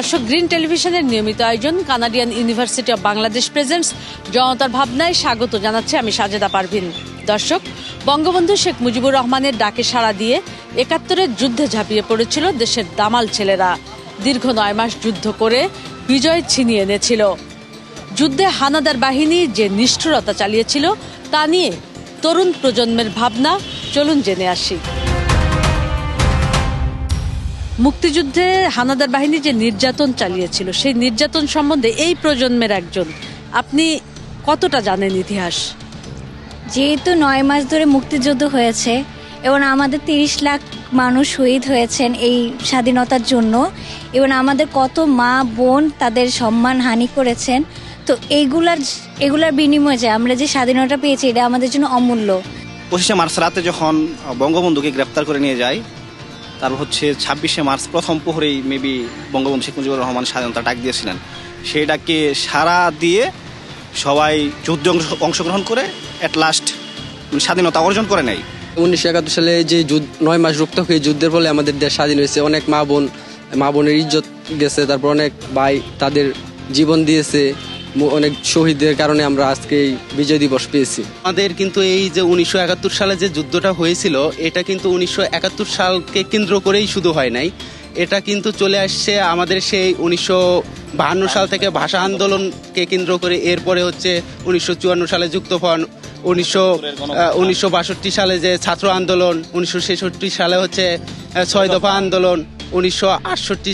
দর্শক গ্রিন টেলিভিশনের নিয়মিত আয়োজন Canadian university of Bangladesh presents জনতার ভাবনায় স্বাগত জানাচ্ছি আমি সাজেদা পারভিন। দর্শক, বঙ্গবন্ধু শেখ মুজিবুর রহমানের ডাকে সাড়া দিয়ে একাত্তরের যুদ্ধে ঝাঁপিয়ে পড়েছিল দেশের দামাল ছেলেরা। দীর্ঘ নয় মাস যুদ্ধ করে বিজয় ছিনিয়ে এনেছিল। যুদ্ধে হানাদার বাহিনী যে নিষ্ঠুরতা চালিয়েছিল, তা নিয়ে তরুণ প্রজন্মের ভাবনা, চলুন জেনে আসি। মুক্তিযুদ্ধে হানাদার বাহিনী যে নির্যাতন চালিয়েছিল সেই নির্যাতন সম্বন্ধে এই প্রজন্মের একজন আপনি কতটা জানেন ইতিহাস? যেহেতু নয় মাস ধরে মুক্তিযুদ্ধ হয়েছে এবং আমাদের তিরিশ লাখ মানুষ শহীদ হয়েছেন এই স্বাধীনতার জন্য এবং আমাদের কত মা বোন তাদের সম্মান হানি করেছেন তো এইগুলার এগুলার বিনিময়ে যে আমরা যে স্বাধীনতা পেয়েছি এটা আমাদের জন্য অমূল্য। পঁচিশে মার্চ রাতে যখন বঙ্গবন্ধুকে গ্রেপ্তার করে নিয়ে যায় তারপর হচ্ছে ছাব্বিশে মার্চ প্রথম প্রহরেই মেবি বঙ্গবন্ধু শেখ মুজিবুর রহমান স্বাধীনতা ডাক দিয়েছিলেন। সেটাকে সারা দিয়ে সবাই যুদ্ধে অংশগ্রহণ করে অ্যাট লাস্ট স্বাধীনতা অর্জন করে নেয়। উনিশশো একাত্তর সালে যে যুদ্ধ, নয় মাস রক্ত হয়ে যুদ্ধের ফলে আমাদের দেশ স্বাধীন হয়েছে। অনেক মা বোন, মা বোনের ইজ্জত গেছে, তারপর অনেক ভাই তাদের জীবন দিয়েছে। অনেক শহীদদের কারণে আমরা আজকে এই বিজয় দিবস পেয়েছি। আমাদের কিন্তু এই যে উনিশশো একাত্তর সালে যে যুদ্ধটা হয়েছিল, এটা কিন্তু উনিশশো একাত্তর সালকে কেন্দ্র করেই শুধু হয় নাই। এটা কিন্তু চলে আসছে আমাদের সেই উনিশশো বাহান্ন সাল থেকে ভাষা আন্দোলনকে কেন্দ্র করে, এরপরে হচ্ছে উনিশশো চুয়ান্ন সালে যুক্তফ্রন্ট উনিশশো উনিশশো বাষট্টি সালে যে ছাত্র আন্দোলন, উনিশশো ছেষট্টি সালে হচ্ছে ছয় দফা আন্দোলন, উনিশশো আটষট্টি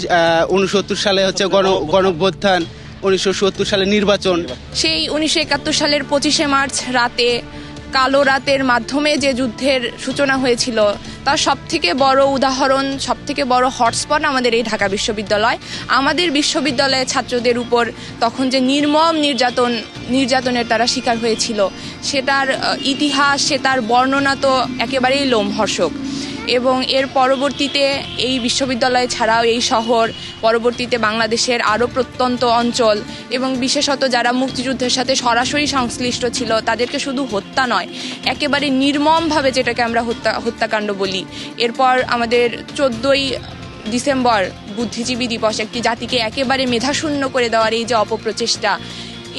উনসত্তর সালে হচ্ছে গণ গণভ্যুত্থান উনিশশো সত্তর সালে নির্বাচন। সেই উনিশশো একাত্তর সালের পঁচিশে মার্চ রাতে, কালো রাতের মাধ্যমে যে যুদ্ধের সূচনা হয়েছিল, তার সব থেকে বড় উদাহরণ সব থেকে বড় হটস্পট আমাদের এই ঢাকা বিশ্ববিদ্যালয়। আমাদের বিশ্ববিদ্যালয়ের ছাত্রদের উপর তখন যে নির্মম নির্যাতন, নির্যাতনের তারা শিকার হয়েছিল, সেটার ইতিহাস সে তার বর্ণনা তো একেবারেই লোমহর্ষক। এবং এর পরবর্তীতে এই বিশ্ববিদ্যালয় ছাড়াও এই শহর, পরবর্তীতে বাংলাদেশের আরও প্রত্যন্ত অঞ্চল এবং বিশেষত যারা মুক্তিযুদ্ধের সাথে সরাসরি সংশ্লিষ্ট ছিল, তাদেরকে শুধু হত্যা নয়, একেবারে নির্মমভাবে যেটাকে আমরা হত্যা, হত্যাকাণ্ড বলি। এরপর আমাদের চোদ্দোই ডিসেম্বর বুদ্ধিজীবী দিবস একটি জাতিকে একেবারে মেধাশূন্য করে দেওয়ার এই যে অপপ্রচেষ্টা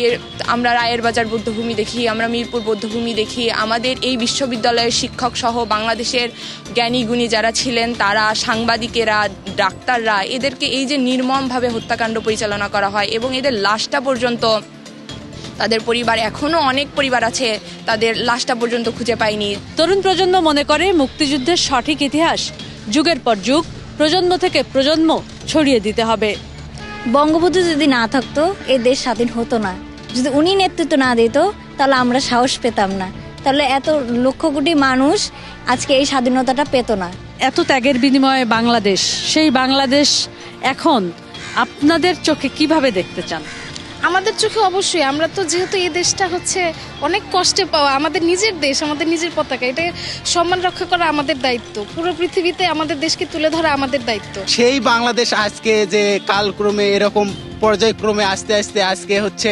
এর আমরা রায়ের বাজার বৌদ্ধভূমি দেখি আমরা মিরপুর বৌদ্ধভূমি দেখি। আমাদের এই বিশ্ববিদ্যালয়ের শিক্ষক সহ বাংলাদেশের জ্ঞানী গুণী যারা ছিলেন তারা সাংবাদিকেরা ডাক্তাররা এদেরকে এই যে নির্মমভাবে হত্যাকাণ্ড পরিচালনা করা হয় এবং এদের লাশটা পর্যন্ত তাদের পরিবার এখনও অনেক পরিবার আছে তাদের লাশটা পর্যন্ত খুঁজে পায়নি। তরুণ প্রজন্ম মনে করে মুক্তিযুদ্ধের সঠিক ইতিহাস। যুগের পর যুগ প্রজন্ম থেকে প্রজন্ম ছড়িয়ে দিতে হবে। বঙ্গবন্ধু যদি না থাকতো এ দেশ স্বাধীন হতো না। যদি উনি নেতৃত্ব না দিত তাহলে আমরা সাহস পেতাম না। তাহলে এত লক্ষ কোটি মানুষ আজকে এই স্বাধীনতাটা পেত না। এত ত্যাগের বিনিময়ে বাংলাদেশ সেই বাংলাদেশ এখন আপনাদের চোখে কীভাবে দেখতে চান? আমাদের চোখে অবশ্যই আমরা তো যেহেতু এই দেশটা হচ্ছে অনেক কষ্টে পাওয়া আমাদের নিজের দেশ আমাদের নিজের পতাকা এটা সম্মান রক্ষা করা আমাদের দায়িত্ব। পুরো পৃথিবীতে আমাদের দেশকে তুলে ধরা আমাদের দায়িত্ব। সেই বাংলাদেশ আজকে যে কালক্রমে এরকম পর্যায়ক্রমে আস্তে আস্তে আজকে হচ্ছে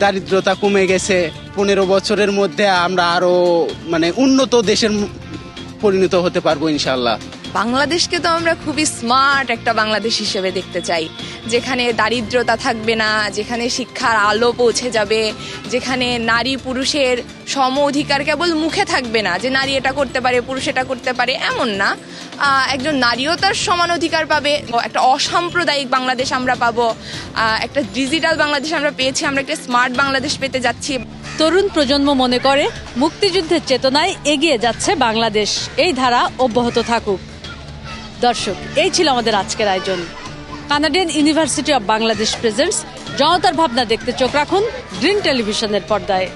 দারিদ্রতা কমে গেছে। পনেরো বছরের মধ্যে আমরা আরও মানে উন্নত দেশের পরিণত হতে পারব ইনশাল্লাহ বাংলাদেশকে তো আমরা খুবই স্মার্ট একটা বাংলাদেশ হিসেবে দেখতে চাই। যেখানে দারিদ্রতা থাকবে না, যেখানে শিক্ষার আলো পৌঁছে যাবে, যেখানে নারী পুরুষের সম অধিকার কেবল মুখে থাকবে না, যে নারী এটা করতে পারে, পুরুষ এটা করতে পারে, এমন না। একজন নারীও তার সমান অধিকার পাবে একটা অসাম্প্রদায়িক বাংলাদেশ আমরা পাবো একটা ডিজিটাল বাংলাদেশ আমরা পেয়েছি, আমরা একটা স্মার্ট বাংলাদেশ পেতে যাচ্ছি। তরুণ প্রজন্ম মনে করে, মুক্তিযুদ্ধের চেতনায় এগিয়ে যাচ্ছে বাংলাদেশ। এই ধারা অব্যাহত থাকুক। দর্শক, এই ছিল আমাদের আজকের আয়োজন। Canadian university of Bangladesh presents জনতার ভাবনা দেখতে চোখ রাখুন গ্রিন টেলিভিশনের পর্দায়।